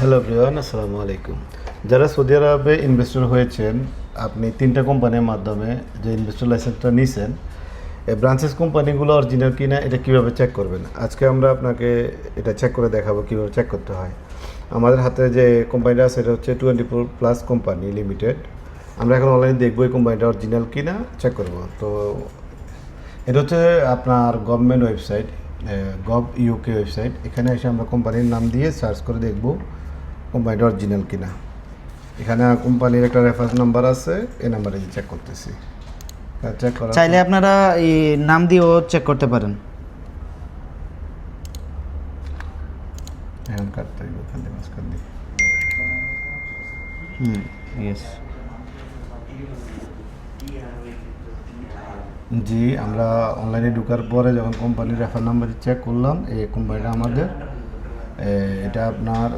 Hello Priyan আসসালামু আলাইকুম যারা সৌদি আরবে ইনভেস্টর হয়েছেন, আপনি তিনটা কোম্পানির মাধ্যমে যে ইনভেস্টর লাইসেন্সটা নিয়েছেন এই ব্রাঞ্চেস কোম্পানিগুলো অরিজিনাল কিনা, এটা কীভাবে চেক করবেন? আজকে আমরা আপনাকে এটা চেক করে দেখাবো কীভাবে চেক করতে হয়। আমাদের হাতে যে কোম্পানিটা আছে, এটা হচ্ছে twenty four plus company limited. আমরা এখন অনলাইনে দেখব এই কোম্পানিটা অরিজিনাল কিনা চেক করব। তো এটা হচ্ছে আপনার government website gov UK website এখানে এসে আমরা কোম্পানির নাম দিয়ে সার্চ করে দেখব। কোম্পানিটা অরিজিনাল কিনা। এখানে কোম্পানির একটা রেফারেন্স নাম্বার আছে এই নাম্বারে চেক করতেছি। চেক করা চাইলে আপনারা এই নাম দিয়েও চেক করতে পারেন। এখন কাটতে হইব খালি মাঝখান দিয়ে হুম ইয়েস জি আমরা অনলাইনে ঢোকার পরে যখন কোম্পানির রেফার নাম্বার চেক করলাম এই কোম্পানিটা আমাদের এটা আপনার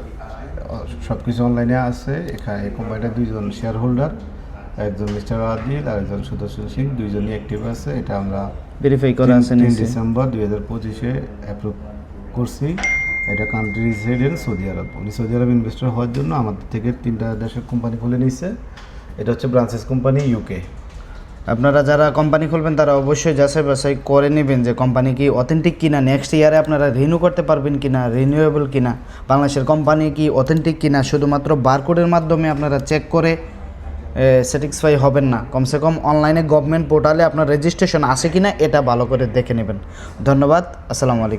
সব কিছু অনলাইনে আছে। এখানে এই কোম্পানিটা দুইজন শেয়ার হোল্ডার একজন মিস্টার আদিল আর একজন সুদর্শন সিং দুইজনই অ্যাক্টিভ আছে। এটা আমরা ভেরিফাই করা আছে তিন ডিসেম্বর দুই হাজার পঁচিশে অ্যাপ্রুভ করছি। এটা কান্ট্রি রেসিডেন্ট সৌদি আরব। উনি সৌদি আরব ইনভেস্টর হওয়ার জন্য আমাদের থেকে তিনটা দেশের কোম্পানি খুলে নিয়েছে এটা হচ্ছে ব্রাঞ্চেস কোম্পানি ইউকে আপনারা যারা কোম্পানি খুলবেন, তারা অবশ্যই যাচাই বাছাই করে নেবেন যে কোম্পানি কি অথেন্টিক কিনা নেক্সট ইয়ারে আপনারা রিনিউ করতে পারবেন কিনা রিনিউয়েবল কিনা, বাংলাদেশের কোম্পানি কি অথেন্টিক কিনা, শুধুমাত্র বারকোডের মাধ্যমে আপনারা চেক করে স্যাটিসফাই হবেন না। কমসে কম অনলাইনে গভর্নমেন্ট পোর্টালে আপনার রেজিস্ট্রেশন আছে কিনা, এটা ভালো করে দেখে নেবেন। ধন্যবাদ, আসসালামু আলাইকুম।